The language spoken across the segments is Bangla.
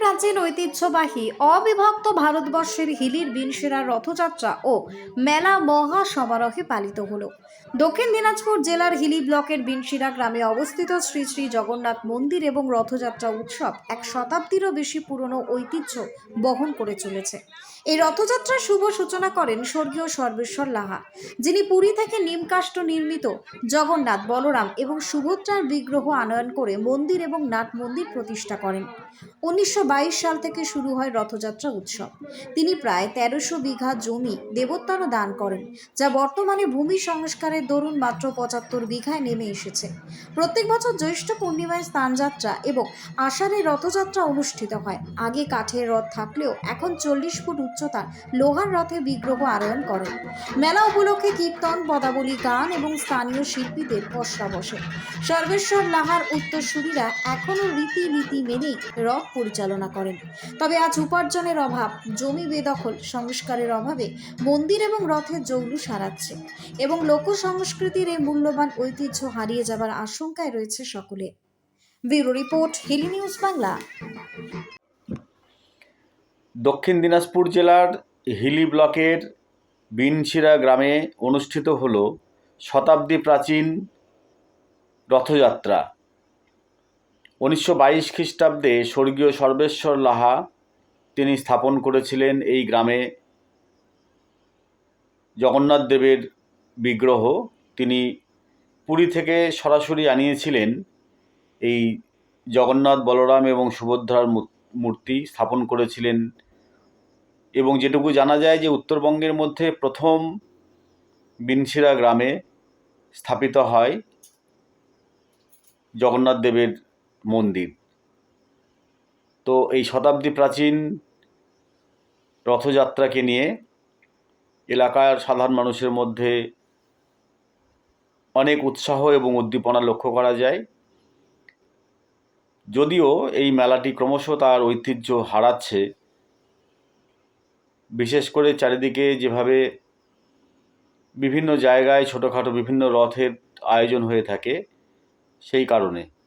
প্রাচীন ঐতিহ্যবাহী অবিভক্ত ভারতবর্ষের হিলির বিনসেরা রথযাত্রা ও মেলা মহা সমারোহে পালিত হলো। দক্ষিণ দিনাজপুর জেলার হিলি ব্লকের বিনশিরা গ্রামে অবস্থিত শ্রী শ্রী জগন্নাথ মন্দির এবং রথযাত্রা উৎসব এক শতাব্দীরও বেশি পুরনো ঐতিহ্য বহন করে চলেছে। এই রথযাত্রার শুভ সূচনা করেন স্বর্গীয় সর্বেশ্বর লাহা, যিনি পুরী থেকে নিমকাষ্ট নির্মিত জগন্নাথ, বলরাম এবং সুভদ্রার বিগ্রহ আনয়ন করে মন্দির এবং নাট মন্দির প্রতিষ্ঠা করেন। উনিশশো সাল থেকে শুরু হয় রথযাত্রা উৎসব। তিনি প্রায় তেরোশো বিঘা জমি দেবোত্তর দান করেন, যা বর্তমানে ভূমি সংস্কারের দরুন মাত্র পঁচাত্তর বিঘায় নেমে এসেছে। প্রত্যেক বছর জ্যৈষ্ঠ পূর্ণিমায় স্থানযাত্রা এবং আষাঢ়ে রথযাত্রা অনুষ্ঠিত হয়। আগে কাঠের রথ থাকলেও এখন চল্লিশ ফুট উচ্চতার লোহার রথে বিগ্রহ আরোহণ করেন। মেলা উপলক্ষে কীর্তন, পদাবলী, গান এবং স্থানীয় শিল্পীদের পসরা বসে। সর্বেশ্বর লাহার উত্তরসূরিরা এখনও রীতি নীতি মেনেই রথ পরিচালনা করেন। তবে আজ উপার্জনের অভাব, জমি বেদখল, সংস্কারের অভাবে মন্দির এবং রথের জৌলুস হারাচ্ছে এবং লোক সংস্কৃতির এই মূল্যবান ঐতিহ্য হারিয়ে যাবার আশঙ্কায় রয়েছে সকলে। Bureau report, Hili news Bangla. Dakshin Dinajpur জেলার হিলি ব্লকের বিনশিরা গ্রামে অনুষ্ঠিত হল শতাব্দী প্রাচীন রথযাত্রা। উনিশশো বাইশ খ্রিস্টাব্দে স্বর্গীয় সর্বেশ্বর লাহা তিনি স্থাপন করেছিলেন এই গ্রামে। জগন্নাথ দেবের বিগ্রহ তিনি পুরী থেকে সরাসরি আনিয়েছিলেন। এই জগন্নাথ, বলরাম এবং সুভদ্রার মূর্তি স্থাপন করেছিলেন। এবং যেটুকু জানা যায় যে উত্তরবঙ্গের মধ্যে প্রথম বিনশিরা গ্রামে স্থাপিত হয় জগন্নাথ দেবের মন্দির। তো এই শতাব্দী প্রাচীন রথযাত্রাকে নিয়ে এলাকার সাধারণ মানুষের মধ্যে অনেক উৎসাহ এবং উদ্দীপনা লক্ষ্য করা যায়। যদিও এই মেলাটি ক্রমশ তার ঐতিহ্য হারাচ্ছে, বিশেষ করে চারিদিকে যেভাবে বিভিন্ন জায়গায় ছোটোখাটো বিভিন্ন রথের আয়োজন হয়ে থাকে সেই কারণে।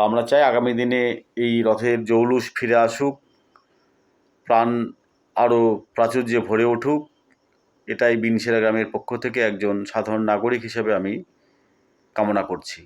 তো আমরা চাই আগামী দিনে এই রথের জৌলুস ফিরে আসুক, প্রাণ আরও প্রাচুর্যে ভরে উঠুক। এটাই বিনসেরা গ্রামের পক্ষ থেকে একজন সাধারণ নাগরিক হিসেবে আমি কামনা করছি।